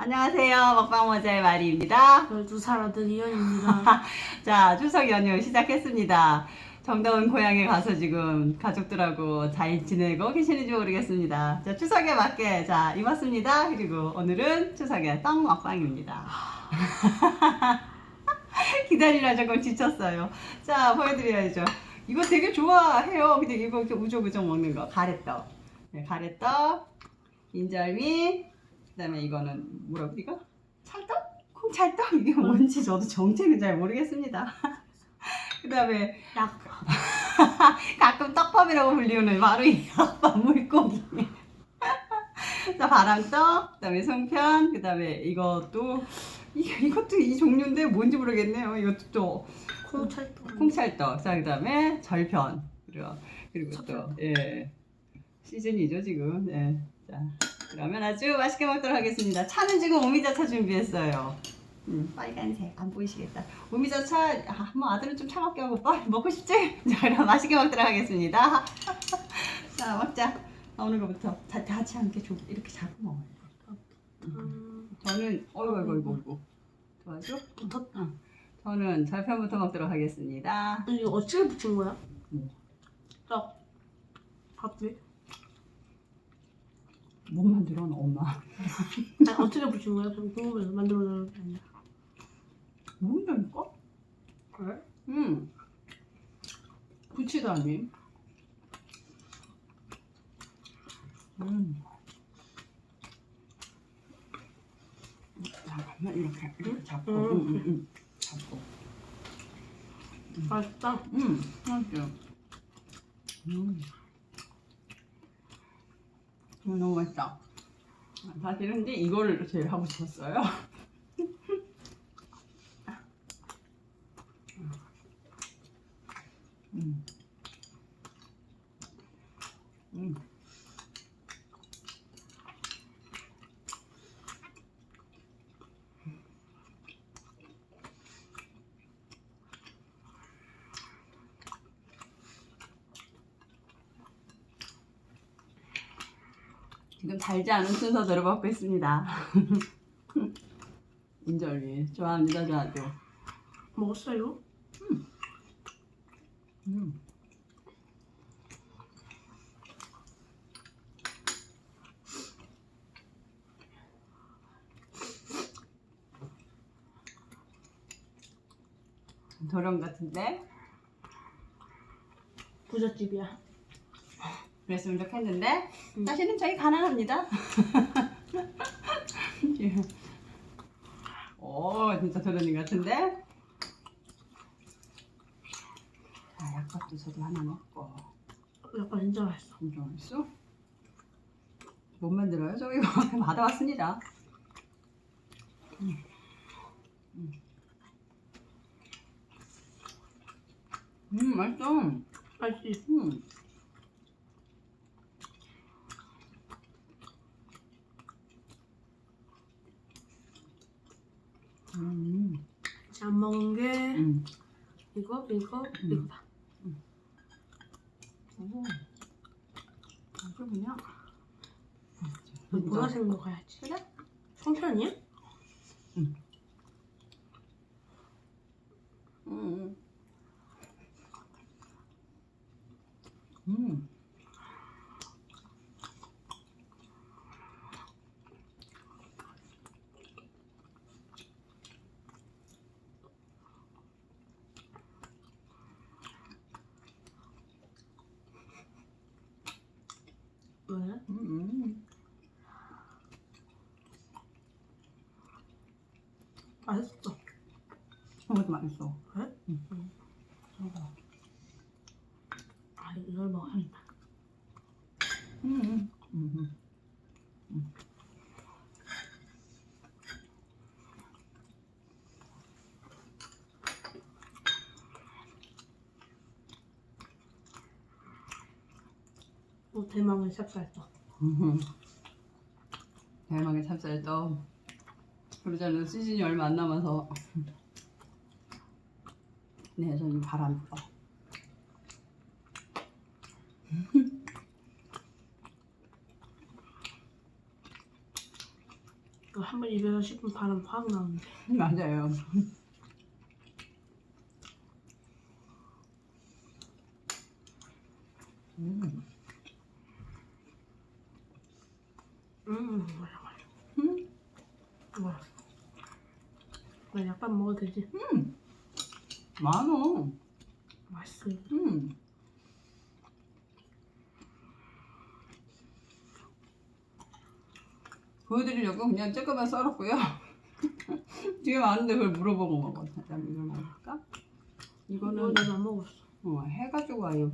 안녕하세요. 먹방 모자의 마리입니다. 12살 아들 이현입니다. 자, 추석 연휴 시작했습니다. 정다운 고향에 가서 지금 가족들하고 잘 지내고 계시는지 모르겠습니다. 자, 추석에 맞게 자, 입었습니다. 그리고 오늘은 추석에 떡 먹방입니다. 기다리라 조금 지쳤어요. 자, 보여드려야죠. 이거 되게 좋아해요. 근데 이거 이렇게 우적우적 먹는 거. 가래떡. 네, 가래떡, 인절미, 그 다음에 이거는 뭐라고 이거? 찰떡? 콩찰떡? 이게 뭔지 저도 정체는 잘 모르겠습니다. 그 다음에 약. 가끔 떡밥이라고 불리우는 바로 이 떡밥 물고기. 자, 바람떡, 그 다음에 송편, 그 다음에 이것도, 이, 이것도 이 종류인데 뭔지 모르겠네요. 이것도 또 콩찰떡. 콩찰떡, 자, 그 다음에 절편. 그리고, 그리고 또, 찹쌀떡. 예. 시즌이죠, 지금. 예. 자, 그러면 아주 맛있게 먹도록 하겠습니다. 차는 지금 오미자차 준비했어요. 음, 빨간색. 안 보이시겠다. 오미자차, 아, 뭐 아들은 좀 차갑게 하고, 빨리 먹고 싶지? 자, 그럼 맛있게 먹도록 하겠습니다. 자, 먹자. 나오는 것부터. 다, 같이 함께 줘. 이렇게 잡고 먹어요. 음, 저는, 어이구, 어이구, 어이구, 어이구. 도와줘? 붙었다. 저는 절편부터 먹도록 하겠습니다. 이거 어떻게 붙인 거야? 뭐? 떡. 밥이? 못 만들어, 너 엄마. 아니, 어떻게 붙인 거야? 좀 궁금해서 만들어주는 게 아니라. 모른다니까? 그래? 응. 붙이다니. 음. 잠깐만 이렇게 이렇게 잡고, 음. 응, 응, 응. 잡고. 맛있다. 음, 맛있죠. 음. 음, 너무 맛있다. 사실은 근데 이거를 제일 하고 싶었어요. 음. 음. 달지 않은 순서대로 먹고 있습니다. 인절미 좋아합니다, 저한테. 먹었어요? 음. 도령 같은데 부잣집이야. 그랬으면 좋겠는데 음. 사실은 저희 가난합니다. 예. 오 진짜 도련님 같은데 자 약밥도 저도 하나 먹고 약간 진짜 맛있어. 진짜 맛있어? 못 만들어요? 저기 이거 받아왔습니다. 음. 음. 음, 맛있어. 맛있지? 음. 음. 안 먹은 게 음. 이거, 이거, 음. 이거다. 오. 아주 그냥. 그 보라색 먹어야지. 그래? 송편이야? 음. 음. 음. 왜? 음. 맛있어. 이것도 맛있어. 그래? 음. 응. 저거. 아, 이걸 먹어야겠다. 음. 음. 음. 뭐 대망의 찹쌀떡. 음. 대망의 찹쌀떡. 그러자는 시즌이 얼마 안 남아서. 네, 저는 바람떡. 그한번 입에서 씹으면 바람 확 나오는데. 맞아요. 음. 음, 맞아, 맞아. 음. 와. 나 약밥 먹어도 되지? 많어. 맛있어. 음. 보여드리려고 그냥 조금만 썰었고요. 뒤에 많은데 그걸 물어보고 먹어. 잠깐 이걸 먹을까? 이거 이거는 내가 안 먹었어. 어, 해가지고 와요.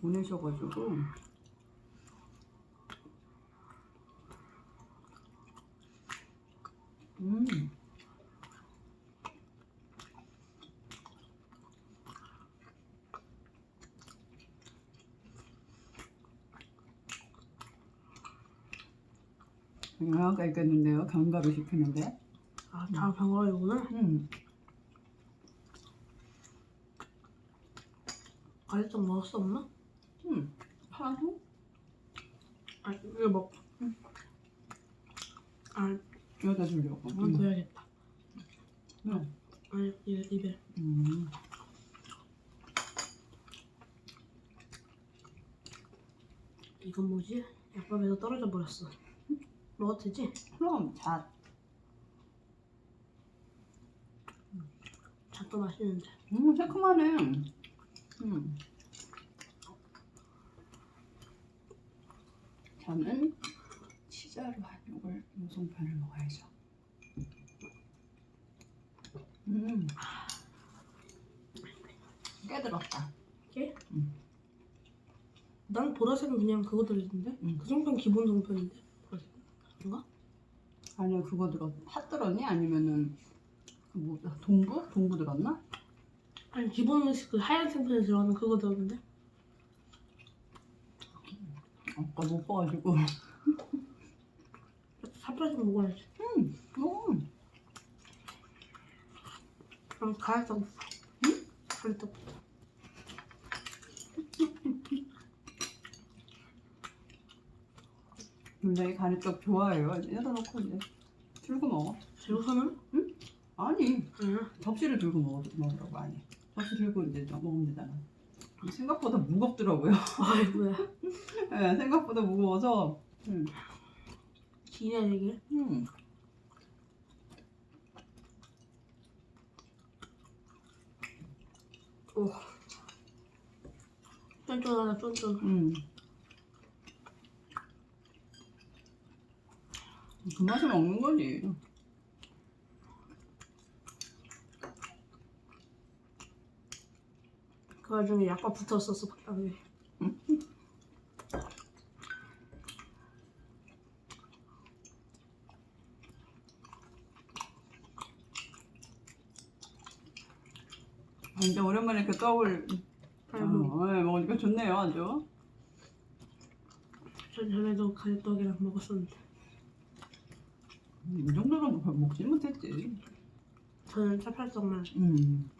보내셔가지고. 음. 영화가 있겠는데요. 견과류 시키는데. 아, 다 방어이구나. 음. 가래떡 먹을 수 없나? 음. 파도? 아, 이거 먹. 아, 여기다 주려고. 둬야겠다. 음. 아니, 이 입에. 음. 이건 뭐지? 약밥에서 떨어져 버렸어. 먹어도 되지? 그럼 자 잣도 맛있는데. 음, 새콤하네. 음. 저는 치자로 한 요걸 요송편을 먹어야죠. 음. 꽤 들었다. 이게? 음. 난 보라색은 그냥 그거 들었는데? 음. 그 송편 기본 송편인데? 보라색. 뭔가? 아니야 그거 들었 팥 들었니? 아니면은 그 뭐, 동부? 동부 들었나? 아니, 기본 그 하얀 송편에 들어가는 그거 들었는데? 아까 못 봐가지고. 사프라좀 먹어야지. 음, 음. 그럼 가래떡. 응? 가래떡. 굉장히 가래떡 좋아해요. 여기다 놓고 이제 들고 먹어. 재우서는? 아니 응. 접시를 들고 먹어, 먹으라고 아니 접시 들고 이제 먹으면 되잖아 생각보다 무겁더라고요 아이고야. 네, 생각보다 무거워서 음. 기냐, 이게? 음. 오. 쫀쫀하다, 쫀쫀. 음. 그 맛에 먹는 거지 그 와중에 약밥 붙었었어, 바닥에. 아, 이제 오랜만에 그 떡을 아이고. 어, 네, 먹으니까 좋네요 아주 전 전에도 가래떡이랑 먹었었는데. 음, 이 정도는 별 먹지 못했지 저는 찹쌀떡만. 음.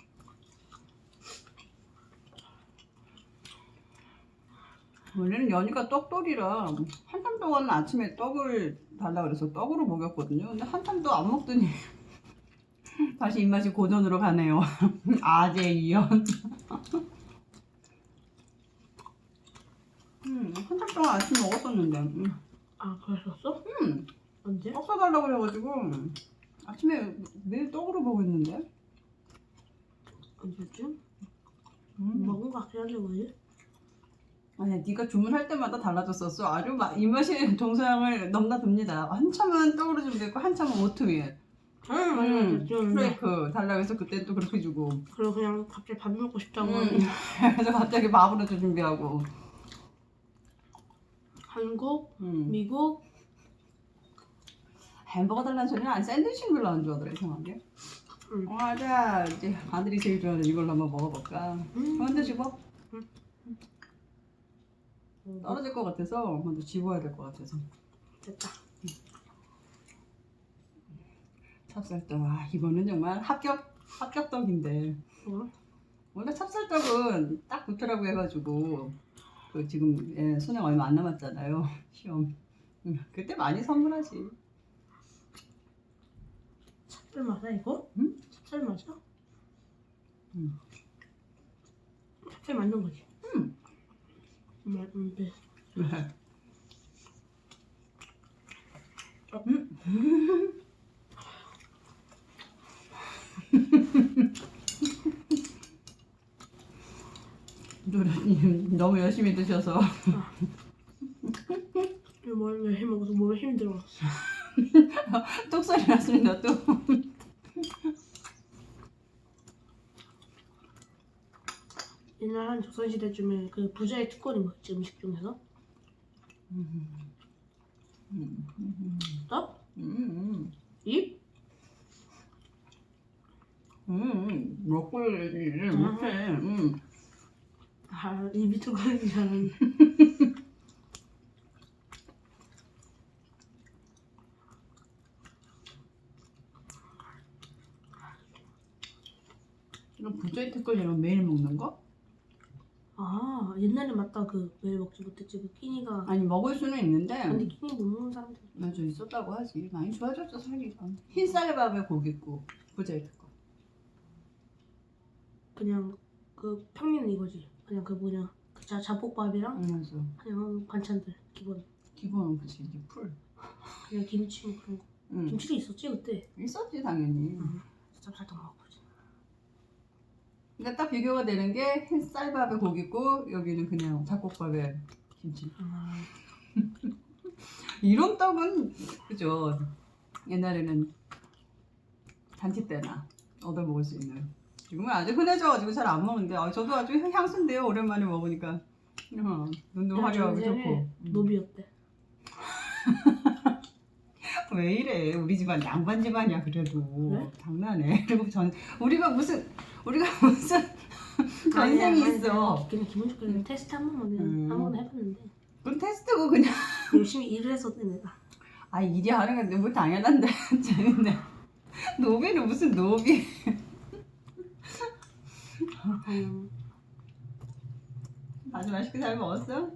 원래는 연희가 떡돌이라 한참 동안 아침에 떡을 달라 그래서 떡으로 먹였거든요. 근데 한참 또안 먹더니 다시 입맛이 고전으로 가네요. 아재 이연. 음, 한참 동안 아침 먹었었는데 음, 아, 그랬었어? 음, 언제? 떡 사달라고 그래가지고 아침에 매일 떡으로 먹었는데 언제쯤? 음. 먹은 거 같긴 한데, 뭐지? 아니야, 네가 주문할 때마다 달라졌었어. 아주 마, 입맛이 동서양을 넘나듭니다. 한참은 떡으로 준비했고 한참은 오트밀, 응, 음, 맞아, 맞아. 프레이크 달라고 해서 그때 또 그렇게 주고 그리고 그냥 갑자기 밥 먹고 싶다고 음, 그래서 갑자기 밥으로 또 준비하고 한국, 음. 미국, 햄버거 달라는 소리는 안 샌드위치는 별로 안 좋아하더라 이상하게 음. 어, 맞아 이제 아들이 제일 좋아하는 이걸로 한번 먹어볼까 음. 먼저 집어 음. 떨어질 것 같아서 먼저 집어야 될 것 같아서 됐다. 찹쌀떡 와 이거는 정말 합격 합격떡인데 뭐? 원래 찹쌀떡은 딱 붙으라고 해가지고 그 지금 예, 수능 얼마 안 남았잖아요 시험 음, 그때 많이 선물하지. 찹쌀 맞아 이거? 응? 찹쌀 맞아? 응. 찹쌀 맞는 거지? 응. 음, 음, 네. 음. 노련님 너무 열심히 드셔서 이거 뭘해 먹어서 몸에 힘이 들어갔어. 뚝 소리 났습니다 또. 옛날 한 조선시대쯤에 그 부자의 특권이 뭐였지 음식 중에서? 음, 음, 떡? 음, 입? 음, 먹고를 못해. 음. 아 입이 특권인 줄 알았네. 이거 부자의 특권이랑 매일 먹는 거? 아 옛날에 맞다. 그 매일 먹지 못했지. 그 끼니가. 아니 먹을 수는 있는데. 근데 끼니 못 먹는 사람들. 맞아 있었다고 하지. 많이 좋아졌죠 살기가. 흰쌀밥에 고깃국 부자의 특권. 그냥 그 평민은 이거지 그냥 그 뭐냐 그 자, 잡곡밥이랑 응 맞아 그냥 반찬들 기본. 기본은 그치 이제 풀. 그냥 김치 뭐 그런 거. 응. 김치도 있었지 그때? 있었지 당연히. 응. 찹쌀떡 먹고지 그러니까 딱 비교가 되는 게 흰쌀밥에 고깃국 여기는 그냥 잡곡밥에 김치. 아, 이런 떡은 그죠? 옛날에는 잔치 때나 얻어 먹을 수 있는 지금은 아주 흔해져가지고 잘 안 먹는데. 아, 저도 아주 향수인데요 오랜만에 먹으니까. 어, 눈도 화려하고 좋고. 음. 노비였대 왜 이래? 우리 집안 양반 집안이야 그래도. 그래? 장난해. 그리고 전 우리가 무슨 우리가 무슨 전생이 있어. 그냥 기분 좋게 그냥 테스트 한 번만 음. 한번 해봤는데. 그건 테스트고 그냥. 열심히 일을 했었대 내가. 아 일이 하는 건데 뭐 당연한데 재밌네 노비는 무슨 노비 음. 아주 맛있게 잘 먹었어?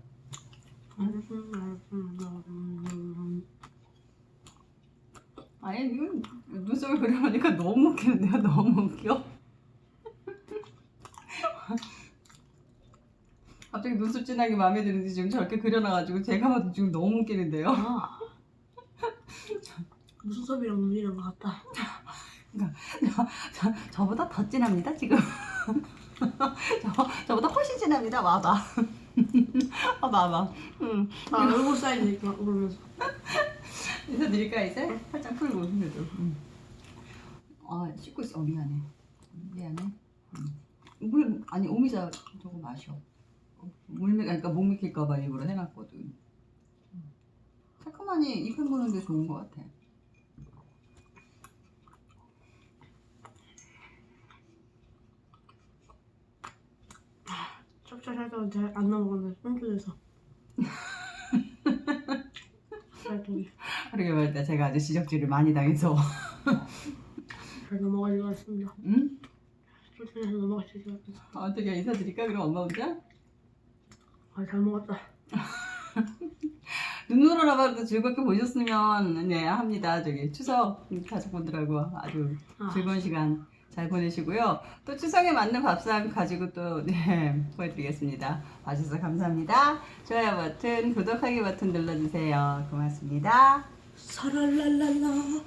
아니 이건 눈썹을 그려놓으니까 너무 웃기는데요 너무 웃겨 갑자기 눈썹 진하게 마음에 드는데 지금 저렇게 그려놔가지고 제가 봐도 지금 너무 웃기는데요 아. 무슨 섭이랑 눈이랑 같다 저, 저보다 더 진합니다 지금 저, 저보다 훨씬 진합니다. 와봐. 와봐 와봐. 응. 아 얼굴 사이즈 막 그러면서. 인사드릴까 이제? 살짝 풀고 그래도. 응. 아 씻고 있어. 어, 미안해. 미안해. 응. 물 아니 오미자 저거 마셔 어, 물 그러니까 목 맥힐까봐 일부러 해놨거든. 응. 새콤하니 입에 무는데 좋은 것 같아 찹쌀살떡은 잘안 넘어가는 손줄에서. 쌀떡이 그러게 말이다. 제가 아주 지적질을 많이 당해서. 잘 넘어가지고 왔습니다. 응? 넘어갈 수 있을 것 같아서. 어떻게 인사드릴까? 그럼 엄마 혼자? 아잘 먹었다. 눈으로나 봐도 즐겁게 보셨으면 네 합니다. 저기 추석 가족분들하고 아주 아, 즐거운 시간 잘 보내시고요. 또 추석에 맞는 밥상 가지고 또 네, 보여드리겠습니다. 봐주셔서 감사합니다. 좋아요 버튼, 구독하기 버튼 눌러주세요. 고맙습니다. 사랄랄랄라